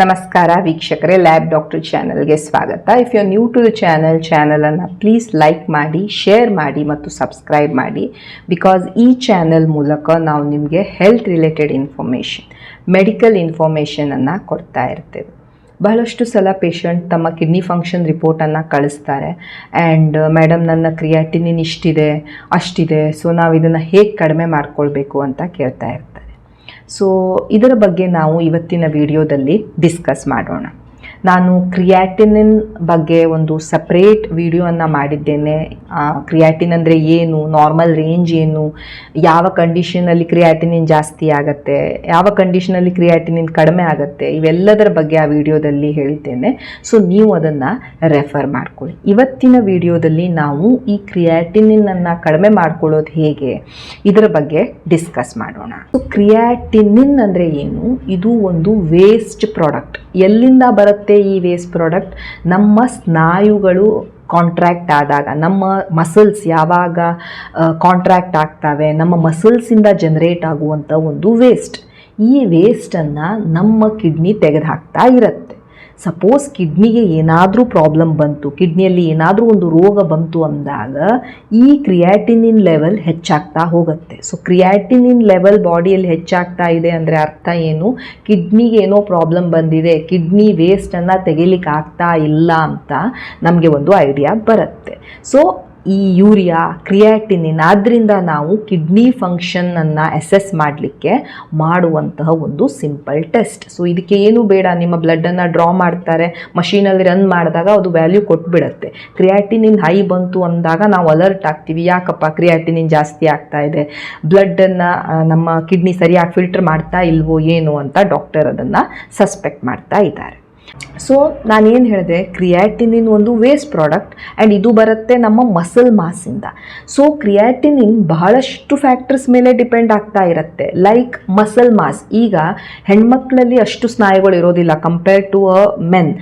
ನಮಸ್ಕಾರ ವೀಕ್ಷಕರೇ lab doctor ಚಾನಲ್ಗೆ ಸ್ವಾಗತ. If you new to the channel ಚಾನಲನ್ನು ಪ್ಲೀಸ್ ಲೈಕ್ ಮಾಡಿ ಶೇರ್ ಮಾಡಿ ಮತ್ತು ಸಬ್ಸ್ಕ್ರೈಬ್ ಮಾಡಿ. ಬಿಕಾಸ್ ಈ ಚಾನಲ್ ಮೂಲಕ ನಾವು ನಿಮಗೆ ಹೆಲ್ತ್ ರಿಲೇಟೆಡ್ ಇನ್ಫಾರ್ಮೇಷನ್ ಮೆಡಿಕಲ್ ಇನ್ಫಾರ್ಮೇಷನನ್ನು ಕೊಡ್ತಾ ಇರ್ತೇವೆ. ಬಹಳಷ್ಟು ಸಲ ಪೇಷಂಟ್ ತಮ್ಮ ಕಿಡ್ನಿ ಫಂಕ್ಷನ್ ರಿಪೋರ್ಟನ್ನು ಕಳಿಸ್ತಾರೆ. ಆ್ಯಂಡ್ ಮೇಡಮ್ ನನ್ನ ಕ್ರಿಯಾಟಿನಿನ್ ಇಷ್ಟಿದೆ, ಅಷ್ಟಿದೆ ಸೊ ನಾವು ಇದನ್ನು ಹೇಗೆ ಕಡಿಮೆ ಮಾಡ್ಕೊಳ್ಬೇಕು ಅಂತ ಕೇಳ್ತಾ ಇರ್ತಾರೆ ಸೊ ಇದರ ಬಗ್ಗೆ ನಾವು ಇವತ್ತಿನ ವಿಡಿಯೋದಲ್ಲಿ ಡಿಸ್ಕಸ್ ಮಾಡೋಣ. ನಾನು ಕ್ರಿಯಾಟಿನಿನ್ ಬಗ್ಗೆ ಒಂದು ಸಪ್ರೇಟ್ ವಿಡಿಯೋವನ್ನು ಮಾಡಿದ್ದೇನೆ. ಕ್ರಿಯಾಟಿನ್ ಅಂದರೆ ಏನು? ನಾರ್ಮಲ್ ರೇಂಜ್ ಏನು? ಯಾವ ಕಂಡೀಷನಲ್ಲಿ ಕ್ರಿಯಾಟಿನಿನ್ ಜಾಸ್ತಿ ಆಗುತ್ತೆ? ಯಾವ ಕಂಡೀಷನಲ್ಲಿ ಕ್ರಿಯಾಟಿನಿನ್ ಕಡಿಮೆ ಆಗುತ್ತೆ? ಇವೆಲ್ಲದರ ಬಗ್ಗೆ ಆ ವಿಡಿಯೋದಲ್ಲಿ ಹೇಳಿದ್ದೇನೆ ಸೊ ನೀವು ಅದನ್ನು ರೆಫರ್ ಮಾಡ್ಕೊಳ್ಳಿ. ಇವತ್ತಿನ ವಿಡಿಯೋದಲ್ಲಿ ನಾವು ಈ ಕ್ರಿಯಾಟಿನಿನನ್ನು ಕಡಿಮೆ ಮಾಡ್ಕೊಳ್ಳೋದು ಹೇಗೆ? ಇದರ ಬಗ್ಗೆ ಡಿಸ್ಕಸ್ ಮಾಡೋಣ. ಸೊ ಕ್ರಿಯಾಟಿನಿನ್ ಅಂದರೆ ಏನು? ಇದು ಒಂದು ವೇಸ್ಟ್ ಪ್ರಾಡಕ್ಟ್ ಎಲ್ಲಿಂದ ಬರುತ್ತೆ? ಈ ವೇಸ್ಟ್ ಪ್ರಾಡಕ್ಟ್ ನಮ್ಮ ಸ್ನಾಯುಗಳು ಕಾಂಟ್ರ್ಯಾಕ್ಟ್ ಆದಾಗ, ನಮ್ಮ ಮಸಲ್ಸ್ ಯಾವಾಗ ಕಾಂಟ್ರ್ಯಾಕ್ಟ್ ಆಗ್ತವೆ, ನಮ್ಮ ಮಸಲ್ಸಿಂದ ಜನರೇಟ್ ಆಗುವಂಥ ಒಂದು ವೇಸ್ಟ್ ಈ ವೇಸ್ಟನ್ನು ನಮ್ಮ ಕಿಡ್ನಿ ತೆಗೆದುಹಾಕ್ತಾ ಇರುತ್ತೆ. ಸಪೋಸ್ ಕಿಡ್ನಿಗೆ ಏನಾದರೂ ಪ್ರಾಬ್ಲಮ್ ಬಂತು ಕಿಡ್ನಿಯಲ್ಲಿ ಏನಾದರೂ ಒಂದು ರೋಗ ಬಂತು ಅಂದಾಗ ಈ ಕ್ರಿಯಾಟಿನಿನ್ ಲೆವೆಲ್ ಹೆಚ್ಚಾಗ್ತಾ ಹೋಗುತ್ತೆ. ಸೊ ಕ್ರಿಯಾಟಿನಿನ್ ಲೆವೆಲ್ ಬಾಡಿಯಲ್ಲಿ ಹೆಚ್ಚಾಗ್ತಾ ಇದೆ ಅಂದರೆ ಅರ್ಥ ಏನು? ಕಿಡ್ನಿಗೆ ಏನೋ ಪ್ರಾಬ್ಲಮ್ ಬಂದಿದೆ ಕಿಡ್ನಿ ವೇಸ್ಟನ್ನು ತೆಗಿಲಿಕ್ಕೆ ಆಗ್ತಾ ಇಲ್ಲ ಅಂತ ನಮಗೆ ಒಂದು ಐಡಿಯಾ ಬರುತ್ತೆ. ಸೊ ಈ ಯೂರಿಯಾ, ಕ್ರಿಯಾಟಿನಿನ್ ಆದ್ದರಿಂದ ನಾವು ಕಿಡ್ನಿ ಫಂಕ್ಷನನ್ನು ಅಸೆಸ್ ಮಾಡಲಿಕ್ಕೆ ಮಾಡುವಂತಹ ಒಂದು ಸಿಂಪಲ್ ಟೆಸ್ಟ್ ಸೊ ಇದಕ್ಕೆ ಏನು ಬೇಡ. ನಿಮ್ಮ ಬ್ಲಡ್ಡನ್ನು ಡ್ರಾ ಮಾಡ್ತಾರೆ. ಮಷೀನಲ್ಲಿ ರನ್ ಮಾಡಿದಾಗ ಅದು ವ್ಯಾಲ್ಯೂ ಕೊಟ್ಬಿಡುತ್ತೆ. ಕ್ರಿಯಾಟಿನಿನ್ ಹೈ ಬಂತು ಅಂದಾಗ ನಾವು ಅಲರ್ಟ್ ಆಗ್ತೀವಿ. ಯಾಕಪ್ಪ ಕ್ರಿಯಾಟಿನಿನ್ ಜಾಸ್ತಿ ಆಗ್ತಾ ಇದೆ? ಬ್ಲಡ್ಡನ್ನು ನಮ್ಮ ಕಿಡ್ನಿ ಸರಿಯಾಗಿ ಫಿಲ್ಟರ್ ಮಾಡ್ತಾ ಇಲ್ವೋ, ಏನು ಅಂತ ಡಾಕ್ಟರ್ ಅದನ್ನು ಸಸ್ಪೆಕ್ಟ್ ಮಾಡ್ತಾ ಇದ್ದಾರೆ. ಸೊ ನಾನೇನು ಹೇಳಿದೆ? ಕ್ರಿಯಾಟಿನಿನ್ ಒಂದು ವೇಸ್ಟ್ ಪ್ರಾಡಕ್ಟ್ ಆ್ಯಂಡ್ ಇದು ಬರುತ್ತೆ ನಮ್ಮ ಮಸಲ್ ಮಾಸಿಂದ ಸೊ ಕ್ರಿಯಾಟಿನಿನ್ ಬಹಳಷ್ಟು ಫ್ಯಾಕ್ಟರ್ಸ್ ಮೇಲೆ ಡಿಪೆಂಡ್ ಆಗ್ತಾ ಇರುತ್ತೆ. ಲೈಕ್ ಮಸಲ್ ಮಾಸ್ ಈಗ ಹೆಣ್ಮಕ್ಳಲ್ಲಿ ಅಷ್ಟು ಸ್ನಾಯುಗಳು ಇರೋದಿಲ್ಲ ಕಂಪೇರ್ ಟು ಅ ಮೆನ್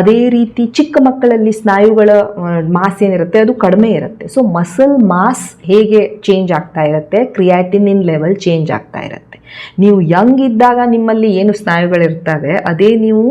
ಅದೇ ರೀತಿ ಚಿಕ್ಕ ಮಕ್ಕಳಲ್ಲಿ ಸ್ನಾಯುಗಳ ಮಾಸ್ ಏನಿರುತ್ತೆ? ಅದು ಕಡಿಮೆ ಇರುತ್ತೆ. ಸೊ ಮಸಲ್ ಮಾಸ್ ಹೇಗೆ ಚೇಂಜ್ ಆಗ್ತಾ ಇರುತ್ತೆ? ಕ್ರಿಯಾಟಿನಿನ್ ಲೆವೆಲ್ ಚೇಂಜ್ ಆಗ್ತಾ ಇರುತ್ತೆ. ನೀವು ಯಂಗ್ ಇದ್ದಾಗ ನಿಮ್ಮಲ್ಲಿ ಏನು ಸ್ನಾಯುಗಳಿರ್ತವೆ, ಅದೇ ನೀವು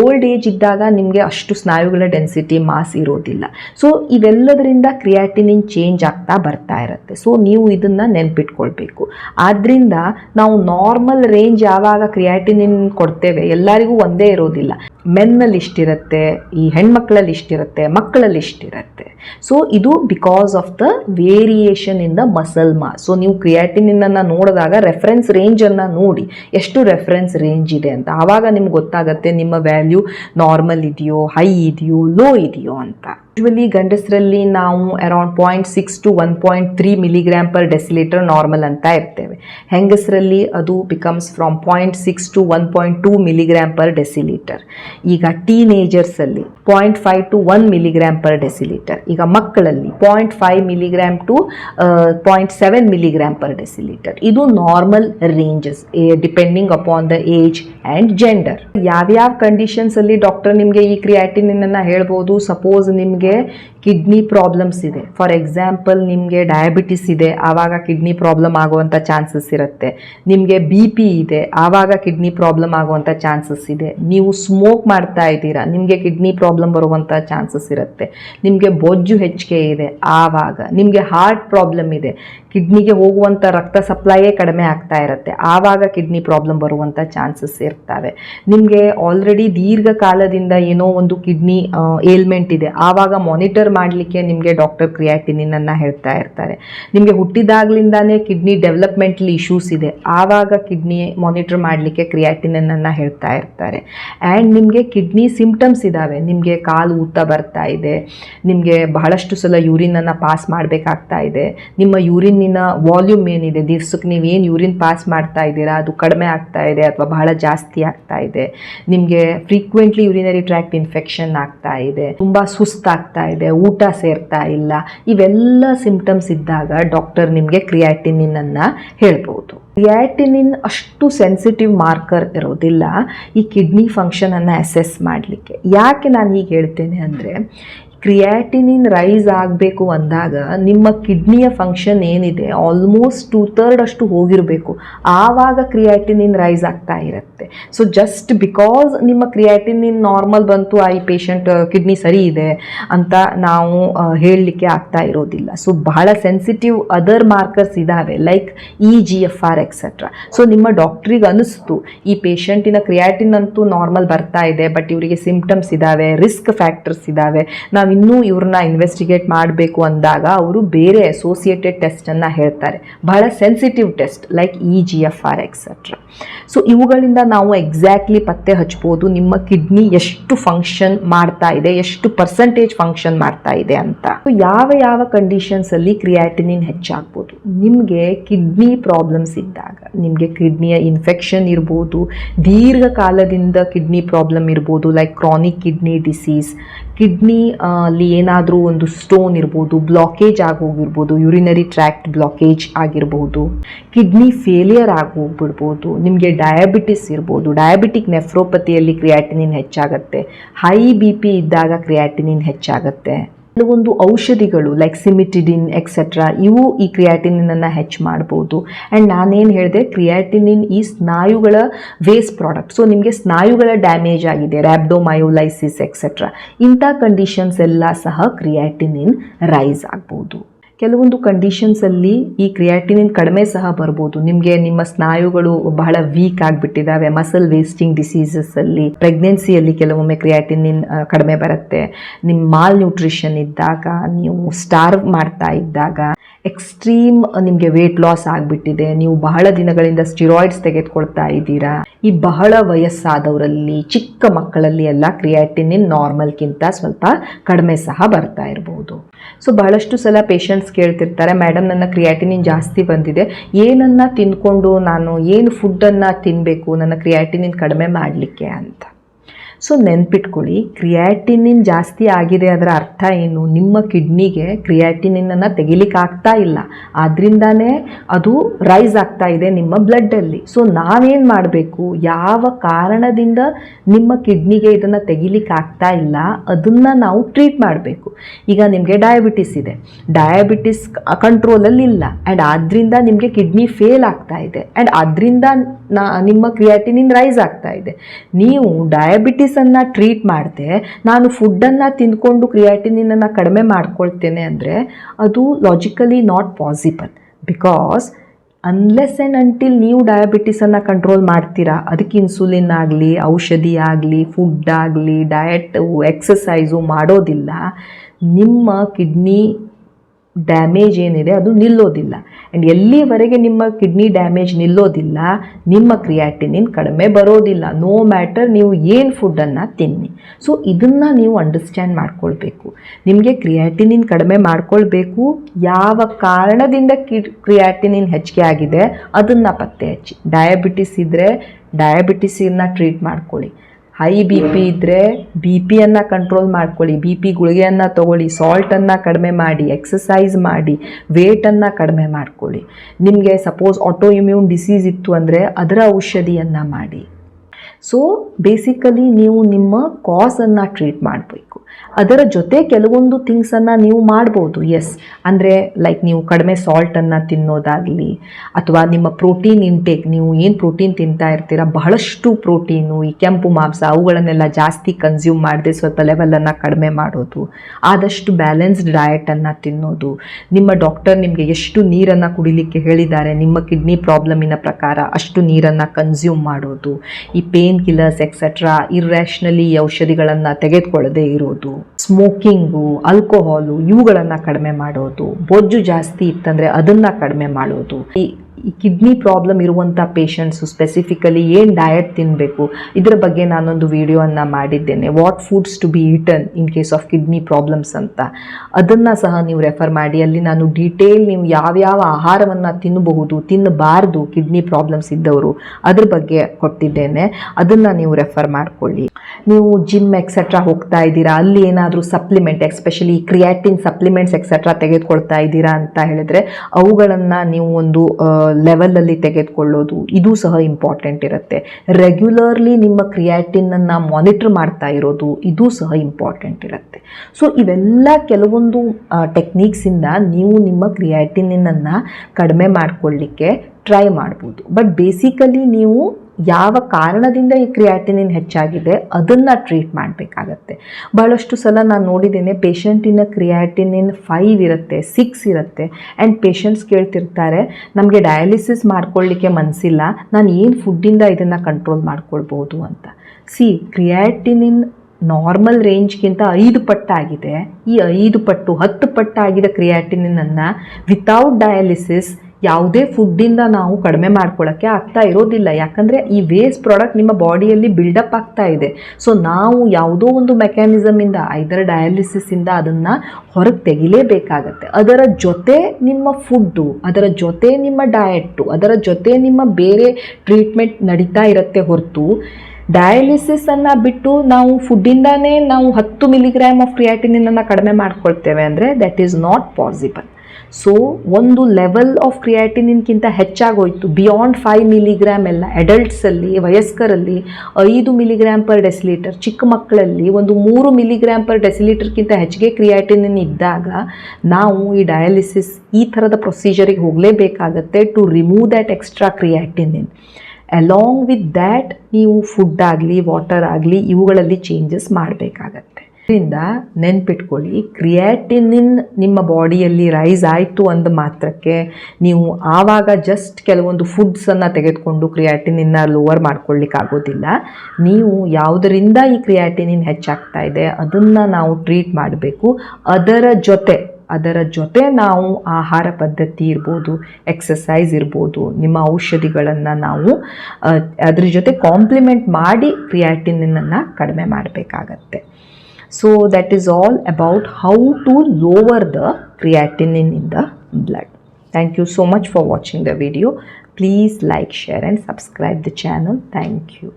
ಓಲ್ಡ್ ಏಜ್ ಇದ್ದಾಗ ನಿಮಗೆ ಅಷ್ಟು ಸ್ನಾಯುಗಳ ಡೆನ್ಸಿಟಿ ಮಾಸ್ ಇರೋದಿಲ್ಲ. ಸೊ ಇವೆಲ್ಲದರಿಂದ ಕ್ರಿಯಾಟಿನಿನ್ ಚೇಂಜ್ ಆಗ್ತಾ ಬರ್ತಾ ಇರುತ್ತೆ. ಸೊ ನೀವು ಇದನ್ನು ನೆನ್ಪಿಟ್ಕೊಳ್ಬೇಕು. ಆದ್ದರಿಂದ ನಾವು ನಾರ್ಮಲ್ ರೇಂಜ್ ಯಾವಾಗ ಕ್ರಿಯಾಟಿನಿನ್ ಕೊಡ್ತೇವೆ, ಎಲ್ಲರಿಗೂ ಒಂದೇ ಇರೋದಿಲ್ಲ. ಮೆನ್ನಲ್ಲಿ ಇಷ್ಟಿರುತ್ತೆ, ಈ ಹೆಣ್ಮಕ್ಳಲ್ಲಿ ಇಷ್ಟಿರುತ್ತೆ, ಮಕ್ಕಳಲ್ಲಿ ಇಷ್ಟಿರುತ್ತೆ. ಸೊ ಇದು because of the variation in the muscle mass so ನೀವು ಕ್ರಿಯಾಟಿನಿನ್ನ ನೋಡಿದಾಗ ರೆಫರೆನ್ಸ್ ರೇಂಜನ್ನು ನೋಡಿ ಎಷ್ಟು ರೆಫರೆನ್ಸ್ ರೇಂಜ್ ಇದೆ ಅಂತ. ಆವಾಗ ನಿಮ್ಗೆ ಗೊತ್ತಾಗುತ್ತೆ ನಿಮ್ಮ ವ್ಯಾಲ್ಯೂ ನಾರ್ಮಲ್ ಇದೆಯೋ ಹೈ ಇದೆಯೋ ಲೋ ಇದೆಯೋ ಅಂತ. ಯೂಶ್ವಲಿ ಗಂಡಸರಲ್ಲಿ ನಾವು around point six to one point three milligram per decilitre normal ಅಂತ ಇರ್ತೇವೆ. ಹೆಂಗಸರಲ್ಲಿ ಅದು becomes from point six to one point two milligram per decilitre ಈಗ ಟೀನೇಜರ್ಸಲ್ಲಿ point five to one milligram per decilitre ಈಗ ಮಕ್ಕಳಲ್ಲಿ point five milligram to point seven milligram per decilitre ಇದು normal ranges depending upon the age and gender ಯಾವ್ಯಾವ ಕಂಡೀಷನ್ಸಲ್ಲಿ doctor ನಿಮಗೆ ಈ ಕ್ರಿಯಾಟಿನನ್ನು ಹೇಳ್ಬೋದು? ಸಪೋಸ್ ನಿಮಗೆ ಕಿಡ್ನಿ ಪ್ರಾಬ್ಲಮ್ಸ್ ಇದೆ. ಫಾರ್ ಎಕ್ಸಾಂಪಲ್ ನಿಮಗೆ ಡಯಾಬಿಟಿಸ್ ಇದೆ, ಆವಾಗ ಕಿಡ್ನಿ ಪ್ರಾಬ್ಲಮ್ ಆಗುವಂಥ ಚಾನ್ಸಸ್ ಇರುತ್ತೆ. ನಿಮಗೆ ಬಿ ಪಿ ಇದೆ, ಆವಾಗ ಕಿಡ್ನಿ ಪ್ರಾಬ್ಲಮ್ ಆಗುವಂಥ ಚಾನ್ಸಸ್ ಇದೆ. ನೀವು ಸ್ಮೋಕ್ ಮಾಡ್ತಾ ಇದ್ದೀರಾ, ನಿಮಗೆ ಕಿಡ್ನಿ ಪ್ರಾಬ್ಲಮ್ ಬರುವಂಥ ಚಾನ್ಸಸ್ ಇರುತ್ತೆ. ನಿಮಗೆ ಬೊಜ್ಜು ಹೆಚ್ಚಿಗೆ ಇದೆ, ಆವಾಗ. ನಿಮಗೆ ಹಾರ್ಟ್ ಪ್ರಾಬ್ಲಮ್ ಇದೆ ಕಿಡ್ನಿಗೆ ಹೋಗುವಂಥ ರಕ್ತ ಸಪ್ಲೈಯೇ ಕಡಿಮೆ ಆಗ್ತಾ ಇರುತ್ತೆ, ಆವಾಗ ಕಿಡ್ನಿ ಪ್ರಾಬ್ಲಮ್ ಬರುವಂಥ ಚಾನ್ಸಸ್ ಇರ್ತವೆ. ನಿಮಗೆ ಆಲ್ರೆಡಿ ದೀರ್ಘಕಾಲದಿಂದ ಏನೋ ಒಂದು ಕಿಡ್ನಿ ಏಲ್ಮೆಂಟ್ ಇದೆ, ಆವಾಗ ಮಾನಿಟರ್ ಮಾಡಲಿಕ್ಕೆ ನಿಮಗೆ ಡಾಕ್ಟರ್ ಕ್ರಿಯಾಟಿನಿನನ್ನು ಹೇಳ್ತಾ ಇರ್ತಾರೆ. ನಿಮಗೆ ಹುಟ್ಟಿದಾಗ್ಲಿಂದಾನೇ ಕಿಡ್ನಿ ಡೆವಲಪ್ಮೆಂಟಲ್ ಇಶ್ಯೂಸ್ ಇದೆ. ಆವಾಗ ಕಿಡ್ನಿ ಮಾನಿಟರ್ ಮಾಡಲಿಕ್ಕೆ ಕ್ರಿಯಾಟಿನನ್ನು ಹೇಳ್ತಾ ಇರ್ತಾರೆ. ಆ್ಯಂಡ್ ನಿಮಗೆ ಕಿಡ್ನಿ ಸಿಂಪ್ಟಮ್ಸ್ ಇದ್ದಾವೆ ನಿಮಗೆ ಕಾಲು ಊತ ಬರ್ತಾ ಇದೆ. ನಿಮಗೆ ಬಹಳಷ್ಟು ಸಲ ಯೂರಿನನ್ನು ಪಾಸ್ ಮಾಡಬೇಕಾಗ್ತಾ ಇದೆ. ನಿಮ್ಮ ಯೂರಿನ್ನಿನ ವಾಲ್ಯೂಮ್ ಏನಿದೆ? ದಿವ್ಸಕ್ಕೆ ನೀವು ಏನು ಯೂರಿನ್ ಪಾಸ್ ಮಾಡ್ತಾ ಇದ್ದೀರಾ? ಅದು ಕಡಿಮೆ ಆಗ್ತಾ ಇದೆ ಅಥವಾ ಬಹಳ ಜಾಸ್ತಿ ಆಗ್ತಾ ಇದೆ? ನಿಮಗೆ ಫ್ರೀಕ್ವೆಂಟ್ಲಿ ಯೂರಿನರಿ ಟ್ರ್ಯಾಕ್ಟ್ ಇನ್ಫೆಕ್ಷನ್ ಆಗ್ತಾ ಇದೆ. ತುಂಬ ಸುಸ್ತಾಗ್ತಾ ಇದೆ, ಊಟ ಸೇರ್ತಾ ಇಲ್ಲ, ಇವೆಲ್ಲ ಸಿಂಪ್ಟಮ್ಸ್ ಇದ್ದಾಗ ಡಾಕ್ಟರ್ ನಿಮಗೆ ಕ್ರಿಯಾಟಿನಿನನ್ನು ಹೇಳ್ಬೋದು. ಕ್ರಿಯಾಟಿನಿನ್ ಅಷ್ಟು ಸೆನ್ಸಿಟಿವ್ ಮಾರ್ಕರ್ ಇರೋದಿಲ್ಲ, ಈ ಕಿಡ್ನಿ ಫಂಕ್ಷನನ್ನು ಅಸೆಸ್ ಮಾಡಲಿಕ್ಕೆ. ಯಾಕೆ ನಾನು ಈಗ ಹೇಳ್ತೇನೆ ಅಂದರೆ ಕ್ರಿಯಾಟಿನಿನ್ ರೈಸ್ ಆಗಬೇಕು ಅಂದಾಗ ನಿಮ್ಮ ಕಿಡ್ನಿಯ ಫಂಕ್ಷನ್ ಏನಿದೆ ಆಲ್ಮೋಸ್ಟ್ ಟೂ ತರ್ಡ್ ಅಷ್ಟು ಹೋಗಿರಬೇಕು. ಆವಾಗ ಕ್ರಿಯಾಟಿನಿನ್ ರೈಸ್ ಆಗ್ತಾ ಇರುತ್ತೆ. ಸೊ ಜಸ್ಟ್ ಬಿಕಾಸ್ ನಿಮ್ಮ ಕ್ರಿಯಾಟಿನಿನ್ ನಾರ್ಮಲ್ ಬಂತು ಆ ಈ ಪೇಷಂಟ್ ಕಿಡ್ನಿ ಸರಿ ಇದೆ ಅಂತ ನಾವು ಹೇಳಲಿಕ್ಕೆ ಆಗ್ತಾ ಇರೋದಿಲ್ಲ. ಸೊ ಬಹಳ ಸೆನ್ಸಿಟಿವ್ ಅದರ್ ಮಾರ್ಕರ್ಸ್ ಇದ್ದಾವೆ like E G F R etcetera so ನಿಮ್ಮ ಡಾಕ್ಟ್ರಿಗೆ ಅನಿಸ್ತು, ಈ ಪೇಷಂಟಿನ ಕ್ರಿಯಾಟಿನ್ ಅಂತೂ ನಾರ್ಮಲ್ ಬರ್ತಾ ಇದೆ ಬಟ್ ಇವರಿಗೆ ಸಿಂಪ್ಟಮ್ಸ್ ಇದ್ದಾವೆ ರಿಸ್ಕ್ ಫ್ಯಾಕ್ಟರ್ಸ್ ಇದ್ದಾವೆ ನಾವು ಇನ್ನೂ ಇವ್ರನ್ನ ಇನ್ವೆಸ್ಟಿಗೇಟ್ ಮಾಡಬೇಕು ಅಂದಾಗ ಅವರು ಬೇರೆ ಅಸೋಸಿಯೇಟೆಡ್ ಟೆಸ್ಟನ್ನು ಹೇಳ್ತಾರೆ. ಬಹಳ sensitive test like E G F R etcetera so ಇವುಗಳಿಂದ ನಾವು ಎಕ್ಸಾಕ್ಟ್ಲಿ ಪತ್ತೆ ಹಚ್ಬೋದು ನಿಮ್ಮ ಕಿಡ್ನಿ ಎಷ್ಟು ಫಂಕ್ಷನ್ ಮಾಡ್ತಾ ಇದೆ, ಎಷ್ಟು ಪರ್ಸೆಂಟೇಜ್ ಫಂಕ್ಷನ್ ಮಾಡ್ತಾ ಇದೆ ಅಂತ. ಸೊ ಯಾವ ಯಾವ ಕಂಡೀಷನ್ಸ್ ಅಲ್ಲಿ ಕ್ರಿಯಾಟಿನಿನ್ ಹೆಚ್ಚಾಗ್ಬೋದು? ನಿಮಗೆ ಕಿಡ್ನಿ ಪ್ರಾಬ್ಲಮ್ಸ್ ಇದ್ದಾಗ, ನಿಮಗೆ ಕಿಡ್ನಿಯ ಇನ್ಫೆಕ್ಷನ್ ಇರ್ಬೋದು, ದೀರ್ಘಕಾಲದಿಂದ ಕಿಡ್ನಿ ಪ್ರಾಬ್ಲಮ್ ಇರ್ಬೋದು like chronic kidney disease kidney ಅಲ್ಲಿ ಏನಾದರೂ ಒಂದು ಸ್ಟೋನ್ ಇರ್ಬೋದು ಬ್ಲಾಕೇಜ್ ಆಗೋಗಿರ್ಬೋದು ಯುರಿನರಿ ಟ್ರ್ಯಾಕ್ಟ್ ಬ್ಲಾಕೇಜ್ ಆಗಿರ್ಬೋದು ಕಿಡ್ನಿ ಫೇಲಿಯರ್ ಆಗೋಗ್ಬಿಡ್ಬೋದು, ನಿಮಗೆ ಡಯಾಬಿಟಿಸ್ ಇರ್ಬೋದು ಡಯಾಬಿಟಿಕ್ ನೆಫ್ರೋಪತಿಯಲ್ಲಿ ಕ್ರಿಯಾಟಿನಿನ್ ಹೆಚ್ಚಾಗುತ್ತೆ ಹೈ ಬಿ ಪಿ ಇದ್ದಾಗ ಕ್ರಿಯಾಟಿನಿನ್ ಹೆಚ್ಚಾಗತ್ತೆ. ಕೆಲವೊಂದು ಔಷಧಿಗಳು ಲೈಕ್ ಸಿಮಿಟಿಡಿನ್ ಎಕ್ಸೆಟ್ರಾ ಇವು ಈ ಕ್ರಿಯಾಟಿನಿನನ್ನು ಹೆಚ್ಚು ಮಾಡ್ಬೋದು. ಆ್ಯಂಡ್ ನಾನೇನು ಹೇಳಿದೆ ಕ್ರಿಯಾಟಿನಿನ್ ಈ ಸ್ನಾಯುಗಳ ವೇಸ್ಟ್ ಪ್ರಾಡಕ್ಟ್ ಸೊ ನಿಮಗೆ ಸ್ನಾಯುಗಳ ಡ್ಯಾಮೇಜ್ ಆಗಿದೆ ರ್ಯಾಬ್ಡೋಮಯೋಲೈಸಿಸ್ ಎಕ್ಸೆಟ್ರಾ ಇಂಥ ಕಂಡೀಷನ್ಸ್ ಎಲ್ಲ ಸಹ ಕ್ರಿಯಾಟಿನಿನ್ ರೈಸ್ ಆಗ್ಬೋದು. ಕೆಲವೊಂದು ಕಂಡೀಷನ್ಸಲ್ಲಿ ಈ ಕ್ರಿಯಾಟಿನಿನ್ ಕಡಿಮೆ ಸಹ ಬರ್ಬೋದು. ನಿಮಗೆ ನಿಮ್ಮ ಸ್ನಾಯುಗಳು ಬಹಳ ವೀಕ್ ಆಗಿಬಿಟ್ಟಿದ್ದಾವೆ ಮಸಲ್ ವೇಸ್ಟಿಂಗ್ ಡಿಸೀಸಸ್ಸಲ್ಲಿ ಪ್ರೆಗ್ನೆನ್ಸಿಯಲ್ಲಿ ಕೆಲವೊಮ್ಮೆ ಕ್ರಿಯಾಟಿನಿನ್ ಕಡಿಮೆ ಬರುತ್ತೆ. ನಿಮ್ಮ ಮಾಲ್ ನ್ಯೂಟ್ರಿಷನ್ ಇದ್ದಾಗ, ನೀವು ಸ್ಟಾರ್ವ್ ಮಾಡ್ತಾ ಇದ್ದಾಗ ಎಕ್ಸ್ಟ್ರೀಮ್ ನಿಮಗೆ ವೇಟ್ ಲಾಸ್ ಆಗಿಬಿಟ್ಟಿದೆ. ನೀವು ಬಹಳ ದಿನಗಳಿಂದ ಸ್ಟಿರಾಯ್ಡ್ಸ್ ತೆಗೆದುಕೊಳ್ತಾ ಇದ್ದೀರಾ. ಈ ಬಹಳ ವಯಸ್ಸಾದವರಲ್ಲಿ, ಚಿಕ್ಕ ಮಕ್ಕಳಲ್ಲಿ ಎಲ್ಲ ಕ್ರಿಯಾಟಿನಿನ್ ನಾರ್ಮಲ್ಗಿಂತ ಸ್ವಲ್ಪ ಕಡಿಮೆ ಸಹ ಬರ್ತಾ ಇರಬಹುದು ಸೊ ಬಹಳಷ್ಟು ಸಲ ಪೇಷಂಟ್ಸ್ ಕೇಳ್ತಿರ್ತಾರೆ ಮೇಡಮ್ ನನ್ನ ಕ್ರಿಯಾಟಿನಿನ್ ಜಾಸ್ತಿ ಬಂದಿದೆ. ಏನನ್ನ ತಿಂದ್ಕೊಂಡು ನಾನು, ಏನು ಫುಡ್ಡನ್ನು ತಿನ್ನಬೇಕು ನನ್ನ ಕ್ರಿಯಾಟಿನಿನ್ ಕಡಿಮೆ ಮಾಡಲಿಕ್ಕೆ ಅಂತ. ಸೊ ನೆನ್ಪಿಟ್ಕೊಳ್ಳಿ, ಕ್ರಿಯಾಟಿನಿನ್ ಜಾಸ್ತಿ ಆಗಿದೆ ಅದರ ಅರ್ಥ ಏನು? ನಿಮ್ಮ ಕಿಡ್ನಿಗೆ ಕ್ರಿಯಾಟಿನಿನನ್ನು ತೆಗಿಲಿಕ್ಕಾಗ್ತಾ ಇಲ್ಲ. ಆದ್ರಿಂದಾನೇ ಅದು ರೈಸ್ ಆಗ್ತಾ ಇದೆ ನಿಮ್ಮ ಬ್ಲಡ್ಡಲ್ಲಿ. ಸೊ ನಾವೇನು ಮಾಡಬೇಕು? ಯಾವ ಕಾರಣದಿಂದ ನಿಮ್ಮ ಕಿಡ್ನಿಗೆ ಇದನ್ನು ತೆಗಿಲಿಕ್ಕಾಗ್ತಾ ಇಲ್ಲ? ಅದನ್ನು ನಾವು ಟ್ರೀಟ್ ಮಾಡಬೇಕು. ಈಗ ನಿಮಗೆ ಡಯಾಬಿಟಿಸ್ ಇದೆ. ಡಯಾಬಿಟಿಸ್ ಕಂಟ್ರೋಲಲ್ಲಿ ಇಲ್ಲ. ಆ್ಯಂಡ್ ಆದ್ದರಿಂದ ನಿಮಗೆ ಕಿಡ್ನಿ ಫೇಲ್ ಆಗ್ತಾ ಇದೆ. ಆ್ಯಂಡ್ ಅದರಿಂದ ನಿಮ್ಮ ಕ್ರಿಯಾಟಿನಿನ್ ರೈಸ್ ಆಗ್ತಾ ಇದೆ. ನೀವು ಡಯಾಬಿಟಿಸನ್ನು ಟ್ರೀಟ್ ಮಾಡಿದೆ, ನಾನು ಫುಡ್ಡನ್ನು ತಿಂದ್ಕೊಂಡು ಕ್ರಿಯಾಟಿನನ್ನು ಕಡಿಮೆ ಮಾಡ್ಕೊಳ್ತೇನೆ ಅಂದರೆ ಅದು logically not possible because unless and until ನೀವು ಡಯಾಬಿಟಿಸನ್ನು ಕಂಟ್ರೋಲ್ ಮಾಡ್ತೀರಾ, ಅದಕ್ಕೆ ಇನ್ಸುಲಿನ್ ಆಗಲಿ, ಔಷಧಿ ಆಗಲಿ ಫುಡ್ ಆಗಲಿ ಡಯಟು ಎಕ್ಸಸೈಸು ಮಾಡೋದಿಲ್ಲ, ನಿಮ್ಮ ಕಿಡ್ನಿ ಡ್ಯಾಮೇಜ್ ಏನಿದೆ ಅದು ನಿಲ್ಲೋದಿಲ್ಲ. ಆ್ಯಂಡ್ ಎಲ್ಲಿವರೆಗೆ ನಿಮ್ಮ ಕಿಡ್ನಿ ಡ್ಯಾಮೇಜ್ ನಿಲ್ಲೋದಿಲ್ಲ, ನಿಮ್ಮ ಕ್ರಿಯಾಟಿನಿನ್ ಕಡಿಮೆ ಬರೋದಿಲ್ಲ. ನೋ ಮ್ಯಾಟರ್ ನೀವು ಏನು ಫುಡ್ಡನ್ನು ತಿನ್ನಿ. ಸೊ ಇದನ್ನು ನೀವು ಅಂಡರ್ಸ್ಟ್ಯಾಂಡ್ ಮಾಡ್ಕೊಳ್ಬೇಕು. ನಿಮಗೆ ಕ್ರಿಯಾಟಿನಿನ್ ಕಡಿಮೆ ಮಾಡ್ಕೊಳ್ಬೇಕು. ಯಾವ ಕಾರಣದಿಂದ ಕಿಡ್ ಕ್ರಿಯಾಟಿನಿನ್ ಹೆಚ್ಚಿಗೆ ಆಗಿದೆ, ಅದನ್ನು ಪತ್ತೆ ಹಚ್ಚಿ. ಡಯಾಬಿಟಿಸ್ ಇದ್ದರೆ ಡಯಾಬಿಟಿಸನ್ನು ಟ್ರೀಟ್ ಮಾಡ್ಕೊಳ್ಳಿ. ಹೈ ಬಿ ಪಿ ಇದ್ದರೆ ಬಿ ಪಿಯನ್ನು ಕಂಟ್ರೋಲ್ ಮಾಡ್ಕೊಳ್ಳಿ. ಬಿ ಪಿ ಗುಳಿಗೆಯನ್ನು ತಗೊಳ್ಳಿ ಸಾಲ್ಟನ್ನು ಕಡಿಮೆ ಮಾಡಿ ಎಕ್ಸಸೈಸ್ ಮಾಡಿ ವೇಟನ್ನು ಕಡಿಮೆ ಮಾಡ್ಕೊಳ್ಳಿ. ನಿಮಗೆ ಸಪೋಸ್ ಆಟೋ ಇಮ್ಯೂನ್ ಡಿಸೀಸ್ ಇತ್ತು ಅಂದರೆ ಅದರ ಔಷಧಿಯನ್ನು ಮಾಡಿ. ಸೊ ಬೇಸಿಕಲಿ ನೀವು ನಿಮ್ಮ ಕಾಸನ್ನು ಟ್ರೀಟ್ ಮಾಡಬೇಕು. ಅದರ ಜೊತೆ ಕೆಲವೊಂದು ಥಿಂಗ್ಸನ್ನು ನೀವು ಮಾಡ್ಬೋದು ಎಸ್ ಅಂದರೆ ಲೈಕ್ ನೀವು ಕಡಿಮೆ ಸಾಲ್ಟನ್ನು ತಿನ್ನೋದಾಗಲಿ, ಅಥವಾ ನಿಮ್ಮ ಪ್ರೋಟೀನ್ ಇಂಟೇಕ್ ನೀವು ಏನು ಪ್ರೋಟೀನ್ ತಿಂತಾ ಇರ್ತೀರ, ಬಹಳಷ್ಟು ಪ್ರೋಟೀನು ಈ ಕೆಂಪು ಮಾಂಸ ಅವುಗಳನ್ನೆಲ್ಲ ಜಾಸ್ತಿ ಕನ್ಸ್ಯೂಮ್ ಮಾಡದೆ ಸ್ವಲ್ಪ ಲೆವೆಲನ್ನು ಕಡಿಮೆ ಮಾಡೋದು, ಆದಷ್ಟು ಬ್ಯಾಲೆನ್ಸ್ಡ್ ಡಯಟನ್ನು ತಿನ್ನೋದು. ನಿಮ್ಮ ಡಾಕ್ಟರ್ ನಿಮಗೆ ಎಷ್ಟು ನೀರನ್ನು ಕುಡಿಲಿಕ್ಕೆ ಹೇಳಿದ್ದಾರೆ, ನಿಮ್ಮ ಕಿಡ್ನಿ ಪ್ರಾಬ್ಲಮಿನ ಪ್ರಕಾರ ಅಷ್ಟು ನೀರನ್ನು ಕನ್ಸ್ಯೂಮ್ ಮಾಡೋದು. ಈ ಪೇನ್ ಕಿಲ್ಲರ್ಸ್ ಎಕ್ಸೆಟ್ರಾ ಇರ್ರ್ಯಾಷನಲಿ ಔಷಧಿಗಳನ್ನು ತೆಗೆದುಕೊಳ್ಳದೆ ಇರೋದು. ಸ್ಮೋಕಿಂಗು ಆಲ್ಕೋಹಾಲು ಇವುಗಳನ್ನು ಕಡಿಮೆ ಮಾಡೋದು ಬೊಜ್ಜು ಜಾಸ್ತಿ ಇತ್ತಂದರೆ ಅದನ್ನು ಕಡಿಮೆ ಮಾಡೋದು. ಈ ಈ ಕಿಡ್ನಿ ಪ್ರಾಬ್ಲಮ್ ಇರುವಂಥ ಪೇಷಂಟ್ಸು ಸ್ಪೆಸಿಫಿಕಲಿ ಏನು ಡಯಟ್ ತಿನ್ನಬೇಕು ಇದರ ಬಗ್ಗೆ ನಾನೊಂದು ವಿಡಿಯೋವನ್ನು ಮಾಡಿದ್ದೇನೆ. What foods to be eaten in case of kidney problems ಅಂತ. ಅದನ್ನು ಸಹ ನೀವು ರೆಫರ್ ಮಾಡಿ. ಅಲ್ಲಿ ನಾನು ಡೀಟೇಲ್ ನೀವು ಯಾವ್ಯಾವ ಆಹಾರವನ್ನು ತಿನ್ನಬಹುದು, ತಿನ್ನಬಾರ್ದು ಕಿಡ್ನಿ ಪ್ರಾಬ್ಲಮ್ಸ್ ಇದ್ದವರು, ಅದ್ರ ಬಗ್ಗೆ ಕೊಟ್ಟಿದ್ದೇನೆ. ಅದನ್ನು ನೀವು ರೆಫರ್ ಮಾಡ್ಕೊಳ್ಳಿ. ನೀವು ಜಿಮ್ ಎಕ್ಸೆಟ್ರಾ ಹೋಗ್ತಾ ಇದ್ದೀರಾ, ಅಲ್ಲಿ ಏನಾದರೂ supplement especially creatine supplements etcetera ತೆಗೆದುಕೊಳ್ತಾ ಇದ್ದೀರಾ ಅಂತ ಹೇಳಿದ್ರೆ, ಅವುಗಳನ್ನು ನೀವು ಒಂದು ಲೆವೆಲಲ್ಲಿ ತೆಗೆದುಕೊಳ್ಳೋದು, ಇದು ಸಹ ಇಂಪಾರ್ಟೆಂಟ್ ಇರುತ್ತೆ. ರೆಗ್ಯುಲರ್ಲಿ ನಿಮ್ಮ ಕ್ರಿಯಾಟಿನನ್ನು ಮಾನಿಟರ್ ಮಾಡ್ತಾ ಇರೋದು, ಇದು ಸಹ ಇಂಪಾರ್ಟೆಂಟ್ ಇರುತ್ತೆ. ಸೊ ಇವೆಲ್ಲ ಕೆಲವೊಂದು ಟೆಕ್ನಿಕ್ಸಿಂದ ನೀವು ನಿಮ್ಮ ಕ್ರಿಯಾಟಿನನ್ನು ಕಡಿಮೆ ಮಾಡಿಕೊಳ್ಳಿಕ್ಕೆ ಟ್ರೈ ಮಾಡ್ಬೋದು. ಬಟ್ ಬೇಸಿಕಲಿ ನೀವು ಯಾವ ಕಾರಣದಿಂದ ಈ ಕ್ರಿಯಾಟಿನಿನ್ ಹೆಚ್ಚಾಗಿದೆ ಅದನ್ನು ಟ್ರೀಟ್ ಮಾಡಬೇಕಾಗತ್ತೆ. ಭಾಳಷ್ಟು ಸಲ ನಾನು ನೋಡಿದ್ದೇನೆ ಪೇಷಂಟಿನ ಕ್ರಿಯಾಟಿನಿನ್ ಫೈವ್ ಇರುತ್ತೆ ಸಿಕ್ಸ್ ಇರುತ್ತೆ ಆ್ಯಂಡ್ ಪೇಷಂಟ್ಸ್ ಕೇಳ್ತಿರ್ತಾರೆ, ನಮಗೆ ಡಯಾಲಿಸಿಸ್ ಮಾಡ್ಕೊಳ್ಳಿಕ್ಕೆ ಮನಸ್ಸಿಲ್ಲ ನಾನು ಏನು ಫುಡ್ಡಿಂದ ಇದನ್ನು ಕಂಟ್ರೋಲ್ ಮಾಡ್ಕೊಳ್ಬೋದು ಅಂತ. ಸಿ ಕ್ರಿಯಾಟಿನಿನ್ ನಾರ್ಮಲ್ ರೇಂಜ್ಗಿಂತ ಐದು ಪಟ್ಟಾಗಿದೆ. ಈ ಐದು ಪಟ್ಟು, ಹತ್ತು ಪಟ್ಟಾಗಿದ್ದ ಕ್ರಿಯಾಟಿನಿನನ್ನು ವಿತೌಟ್ ಡಯಾಲಿಸಿಸ್ ಯಾವುದೇ ಫುಡ್ಡಿಂದ ನಾವು ಕಡಿಮೆ ಮಾಡ್ಕೊಳ್ಳೋಕ್ಕೆ ಆಗ್ತಾ ಇರೋದಿಲ್ಲ. ಯಾಕಂದರೆ ಈ ವೇಸ್ಟ್ ಪ್ರಾಡಕ್ಟ್ ನಿಮ್ಮ ಬಾಡಿಯಲ್ಲಿ ಬಿಲ್ಡಪ್ ಆಗ್ತಾ ಇದೆ. ಸೊ ನಾವು ಯಾವುದೋ ಒಂದು ಮೆಕ್ಯಾನಿಸಮಿಂದ ಐದರ ಡಯಾಲಿಸಿಸಿಂದ ಅದನ್ನು ಹೊರಗೆ ತೆಗಿಲೇಬೇಕಾಗತ್ತೆ. ಅದರ ಜೊತೆ ನಿಮ್ಮ ಫುಡ್ಡು ಅದರ ಜೊತೆ ನಿಮ್ಮ ಡಯೆಟ್ಟು ಅದರ ಜೊತೆ ನಿಮ್ಮ ಬೇರೆ ಟ್ರೀಟ್ಮೆಂಟ್ ನಡೀತಾ ಇರುತ್ತೆ ಹೊರತು ಡಯಾಲಿಸಿಸನ್ನು ಬಿಟ್ಟು ನಾವು ಫುಡ್ಡಿಂದಾನೇ ನಾವು ಹತ್ತು ಮಿಲಿಗ್ರಾಮ್ ಆಫ್ ಕ್ರಿಯಾಟಿನನ್ನು ಕಡಿಮೆ ಮಾಡ್ಕೊಳ್ತೇವೆ ಅಂದರೆ that is not possible so ಒಂದು ಲೆವೆಲ್ ಆಫ್ ಕ್ರಿಯಾಟಿನಿನ್ಗಿಂತ ಹೆಚ್ಚಾಗೋಯಿತು. ಬಿಯಾಂಡ್ ಫೈವ್ ಮಿಲಿಗ್ರಾಮ್ ಎಲ್ಲ ಅಡಲ್ಟ್ಸಲ್ಲಿ ವಯಸ್ಕರಲ್ಲಿ ಐದು ಮಿಲಿಗ್ರಾಮ್ ಪರ್ ಡೆಸಿಲೀಟರ್ ಚಿಕ್ಕ ಮಕ್ಕಳಲ್ಲಿ ಒಂದು ಮೂರು ಮಿಲಿಗ್ರಾಮ್ ಪರ್ ಡೆಸಿಲೀಟರ್ಗಿಂತ ಹೆಚ್ಚಿಗೆ ಕ್ರಿಯಾಟಿನಿನ್ ಇದ್ದಾಗ ನಾವು ಈ ಡಯಾಲಿಸಿಸ್ ಈ ಥರದ ಪ್ರೊಸೀಜರಿಗೆ ಹೋಗಲೇಬೇಕಾಗತ್ತೆ to remove that extra creatinine along with that ನೀವು ಫುಡ್ ಆಗಲಿ ವಾಟರ್ ಆಗಲಿ, ಇವುಗಳಲ್ಲಿ ಚೇಂಜಸ್ ಮಾಡಬೇಕಾಗತ್ತೆ. ಇದರಿಂದ ನೆನ್ಪಿಟ್ಕೊಳ್ಳಿ. ಕ್ರಿಯಾಟಿನಿನ್ ನಿಮ್ಮ ಬಾಡಿಯಲ್ಲಿ ರೈಸ್ ಆಯಿತು ಅಂದ ಮಾತ್ರಕ್ಕೆ ನೀವು ಆವಾಗ ಜಸ್ಟ್ ಕೆಲವೊಂದು ಫುಡ್ಸನ್ನು ತೆಗೆದುಕೊಂಡು ಕ್ರಿಯಾಟಿನಿನ್ನ ಲೋವರ್ ಮಾಡ್ಕೊಳ್ಳಿಕ್ಕಾಗೋದಿಲ್ಲ. ನೀವು ಯಾವುದರಿಂದ ಈ ಕ್ರಿಯಾಟಿನಿನ್ ಹೆಚ್ಚಾಗ್ತಾ ಇದೆ ಅದನ್ನು ನಾವು ಟ್ರೀಟ್ ಮಾಡಬೇಕು. ಅದರ ಜೊತೆ ಅದರ ಜೊತೆ ನಾವು ಆಹಾರ ಪದ್ಧತಿ ಇರ್ಬೋದು ಎಕ್ಸಸೈಸ್ ಇರ್ಬೋದು, ನಿಮ್ಮ ಔಷಧಿಗಳನ್ನು ನಾವು ಅದ್ರ ಜೊತೆ ಕಾಂಪ್ಲಿಮೆಂಟ್ ಮಾಡಿ ಕ್ರಿಯಾಟಿನನ್ನು ಕಡಿಮೆ ಮಾಡಬೇಕಾಗತ್ತೆ. So that is all about how to lower the creatinine in the blood. Thank you so much for watching the video. Please like, share and subscribe the channel. Thank you.